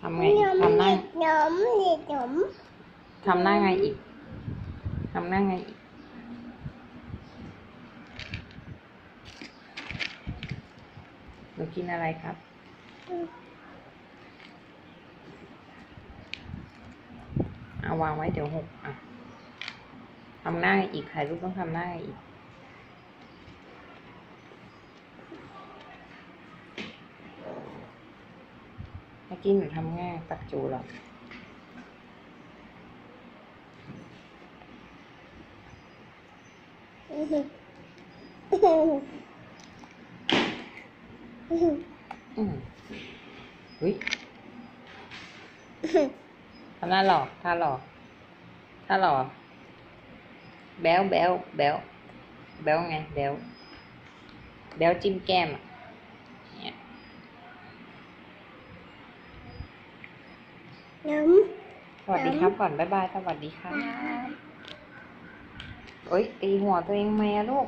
ทำไงอีกทำหน้าหนมหนีหนมทำหน้าไงอีกทำหน้าไงอีกหนูกินอะไรครับเอาวางไว้เดี๋ยวหกอะทำหน้าอีกถ่ายรูปต้องทำหน้าอีก มื่อกี้หนูทำง่ายปักจูหรอกอืมอุ้ยทำหน้าหล่อท่าหล่อท่าหล่อแบลแบลแบลแบลไงแบลแบลจิ้มแก้มอะ นมสวัสดีครับก่อนบ๊ายบายสวัสดีครับโอ้ยตีหัวตัวเองทำไมอะลูก